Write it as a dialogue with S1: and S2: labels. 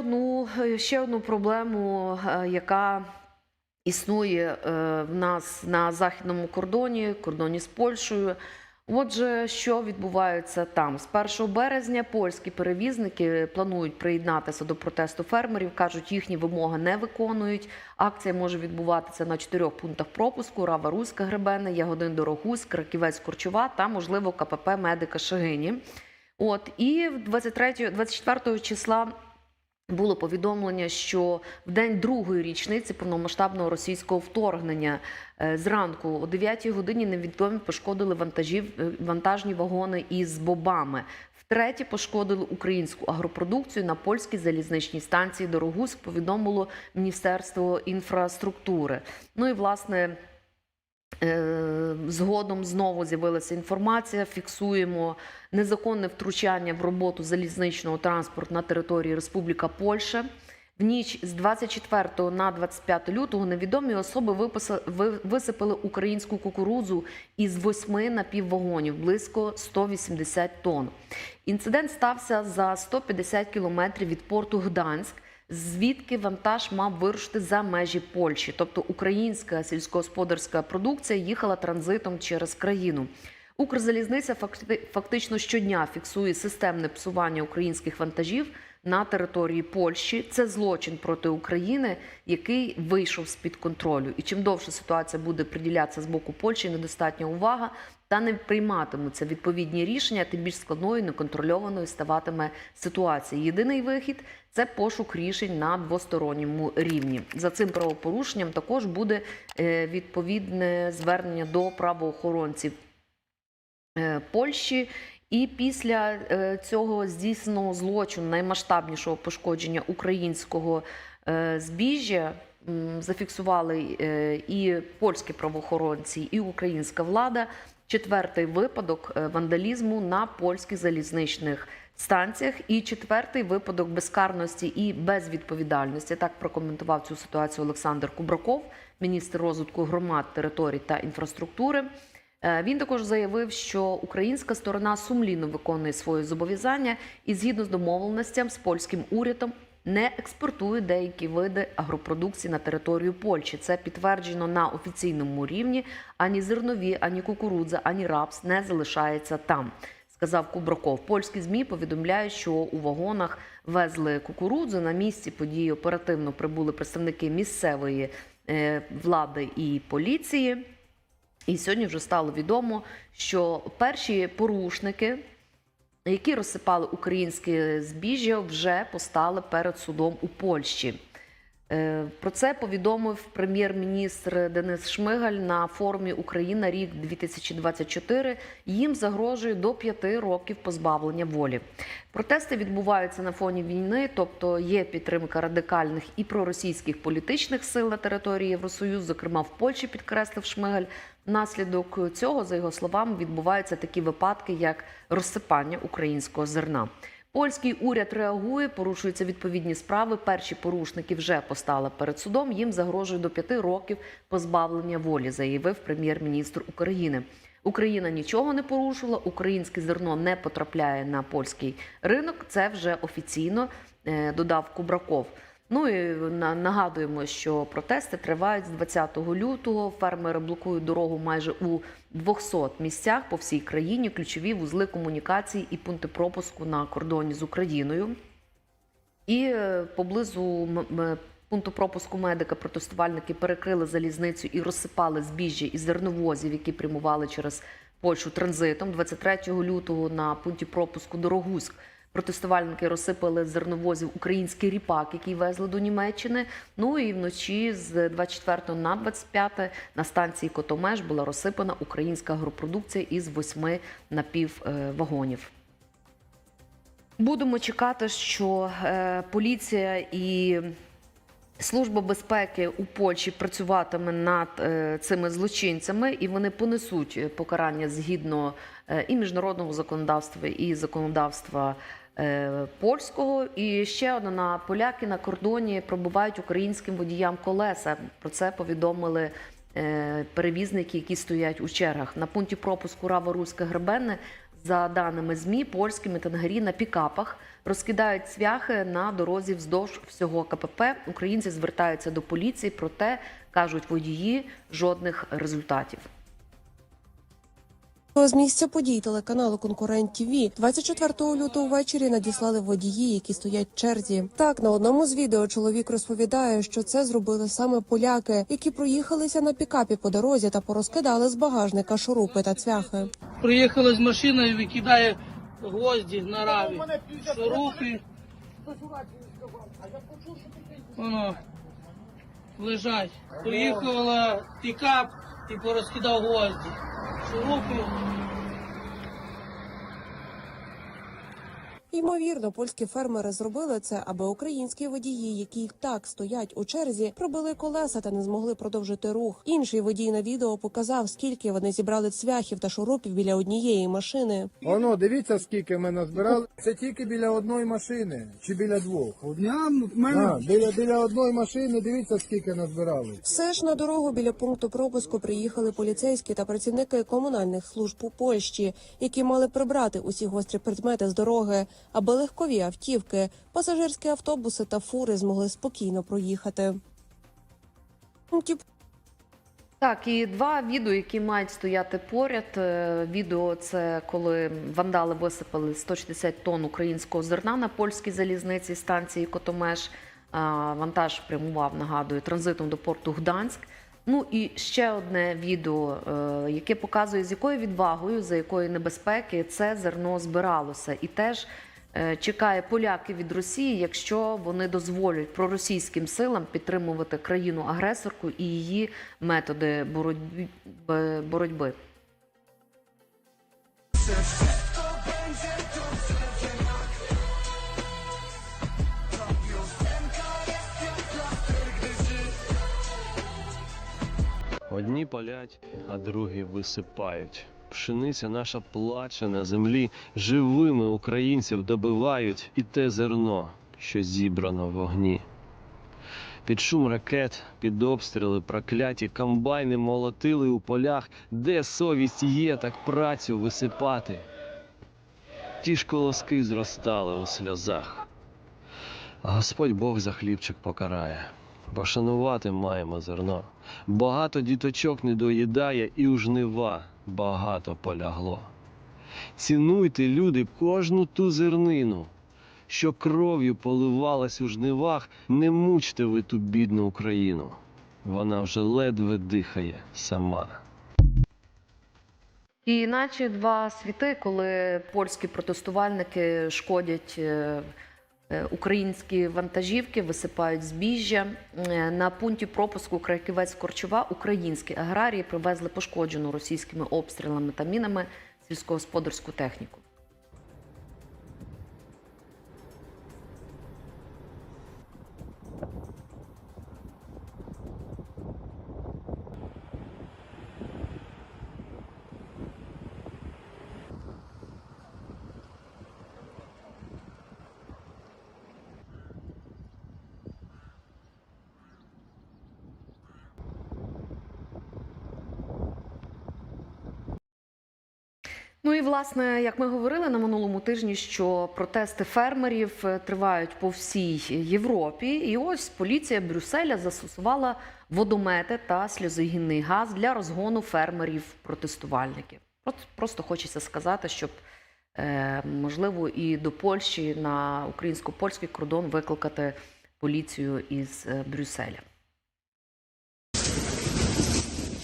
S1: одну ще одну проблему, е, яка існує е, в нас на західному кордоні, кордоні з Польщею. Отже, що відбувається там з 1 березня? Польські перевізники планують приєднатися до протесту фермерів. кажуть, їхні вимоги не виконують. Акція може відбуватися на чотирьох пунктах пропуску: Рава Руська Гребена, Ягодин Дорогусь, Краківець Корчова та можливо КПП Медика Шагині. От і 23, 24 числа було повідомлення, що в день другої річниці повномасштабного російського вторгнення е, зранку о 9 годині невідомі пошкодили вантажів е, вантажні вагони із бобами. Втретє пошкодили українську агропродукцію на польській залізничній станції Дорогуськ. Повідомило Міністерство інфраструктури. Ну і власне. Е, Згодом знову з'явилася інформація. Фіксуємо незаконне втручання в роботу залізничного транспорту на території Республіка Польща. В ніч з 24 на 25 лютого невідомі особи висипали українську кукурудзу із восьми напіввагонів, близько 180 тонн. Інцидент стався за 150 кілометрів від порту Гданськ звідки вантаж мав вирушити за межі Польщі. Тобто українська сільськогосподарська продукція їхала транзитом через країну. Укрзалізниця факти- фактично щодня фіксує системне псування українських вантажів на території Польщі. Це злочин проти України, який вийшов з під контролю. І чим довше ситуація буде приділятися з боку Польщі, недостатня увага та не прийматимуться відповідні рішення, тим більш складною, неконтрольованою ставатиме ситуація. Єдиний вихід це пошук рішень на двосторонньому рівні. За цим правопорушенням також буде е, відповідне звернення до правоохоронців е, Польщі. І після е, цього здійсненого злочину наймасштабнішого пошкодження українського е, збіжжя зафіксували е, і польські правоохоронці, і українська влада. Четвертий випадок вандалізму на польських залізничних станціях, і четвертий випадок безкарності і безвідповідальності. Так прокоментував цю ситуацію Олександр Кубраков, міністр розвитку громад, територій та інфраструктури. Е, Він також заявив, що українська сторона сумлінно виконує свої зобов'язання і згідно з домовленостям з польським урядом не експортує деякі види агропродукції на територію Польщі. Це підтверджено на офіційному рівні. Ані зернові, ані кукурудза, ані рапс не залишається там. Сказав Кубраков. Польські змі повідомляють, що у вагонах везли кукурудзу. На місці події оперативно прибули представники місцевої е, влади і поліції. І сьогодні вже стало відомо, що перші порушники, які розсипали українське збіжжя, вже постали перед судом у Польщі. Е, Про це повідомив прем'єр-міністр Денис Шмигаль на форумі Україна рік 2024. Їм загрожує до п'яти років позбавлення волі. Протести відбуваються на фоні війни, тобто є підтримка радикальних і проросійських політичних сил на території Євросоюзу, зокрема в Польщі, підкреслив Шмигаль. Внаслідок цього, за його словами, відбуваються такі випадки, як розсипання українського зерна. Польський уряд реагує, порушуються відповідні справи. Перші порушники вже постали перед судом. Їм загрожує до п'яти років позбавлення волі, заявив прем'єр-міністр України. Україна нічого не порушила, українське зерно не потрапляє на польський ринок. Це вже офіційно е, додав Кубраков. Ну і нагадуємо, що протести тривають з 20 лютого. Фермери блокують дорогу майже у 200 місцях по всій країні. Ключові вузли комунікації і пункти пропуску на кордоні з Україною. І е, поблизу пункту пропуску медика протестувальники перекрили залізницю і розсипали збіжжя і зерновозів, які прямували через Польщу транзитом. 23 лютого на пункті пропуску Дорогуськ протестувальники розсипали зерновозів український ріпак, який везли до Німеччини. Ну і вночі з 24 на 25 на станції Котомеж була розсипана українська агропродукція із восьми напіввагонів. Будемо чекати, що е, поліція і Служба безпеки у Польщі працюватиме над е, цими злочинцями, і вони понесуть е, покарання згідно і міжнародного законодавства, і законодавства польського. І ще одна на поляки на кордоні пробувають українським водіям колеса. Про це повідомили е, перевізники, які стоять у чергах. На пункті пропуску Рава Руська Гребенне За даними ЗМІ, польські митингарі на пікапах розкидають цвяхи на дорозі вздовж всього КПП. Українці звертаються до поліції, проте кажуть водії жодних результатів.
S2: З місця подій телеканалу Конкурент ТВ 24 лютого ввечері надіслали водії, які стоять в черзі. Так на одному з відео чоловік розповідає, що це зробили саме поляки, які проїхалися на пікапі по дорозі та порозкидали з багажника шурупи та цвяхи.
S3: Приїхала з машиною, викидає гвозді на раві, шурупи. Воно лежать. Приїхала пікап і порозкидав гвозді. Шурупи.
S2: Ймовірно, польські фермери зробили це, аби українські водії, які й так стоять у черзі, пробили колеса та не змогли продовжити рух. Інший водій на відео показав, скільки вони зібрали цвяхів та шурупів біля однієї машини.
S4: Воно, дивіться, скільки ми назбирали. Це тільки біля одної машини чи біля двох.
S5: Я мене
S4: А, біля, біля одної машини, дивіться, скільки назбирали.
S2: Все ж на дорогу біля пункту пропуску приїхали поліцейські та працівники комунальних служб у Польщі, які мали прибрати усі гострі предмети з дороги, аби легкові автівки, пасажирські автобуси та фури змогли спокійно проїхати.
S1: Так, і два відео, які мають стояти поряд. Е, Відео це коли вандали висипали 160 тонн українського зерна на польській залізниці станції Котомеш. Вантаж прямував, нагадую, транзитом до порту Гданськ. Ну і ще одне відео, е, яке показує, з якою відвагою, за якої небезпеки це зерно збиралося. І теж е, чекає поляки від Росії, якщо вони дозволять проросійським силам підтримувати країну-агресорку і її методи боротьби.
S6: Одні палять, а другі висипають. Пшениця наша плаче на землі, живими українців добивають і те зерно, що зібрано в вогні. Під шум ракет, під обстріли, прокляті комбайни молотили у полях, де совість є, так працю висипати. Ті ж колоски зростали у сльозах. Господь Бог за хлібчик покарає. Бо шанувати маємо зерно. Багато діточок не доїдає, і у жнива багато полягло. Цінуйте, люди, кожну ту зернину, що кров'ю поливалась у жнивах, не мучте ви ту бідну Україну. Вона вже ледве дихає сама.
S1: І наче два світи, коли польські протестувальники шкодять е, українські вантажівки, висипають збіжжя. Е, На пункті пропуску Краківець-Корчова українські аграрії привезли пошкоджену російськими обстрілами та мінами сільськогосподарську техніку. Ну і власне, як ми говорили на минулому тижні, що протести фермерів е, тривають по всій Європі, і ось поліція Брюсселя застосувала водомети та сльозогінний газ для розгону фермерів-протестувальників. Просто хочеться сказати, щоб е, можливо і до Польщі на українсько-польський кордон викликати поліцію із е, Брюсселя.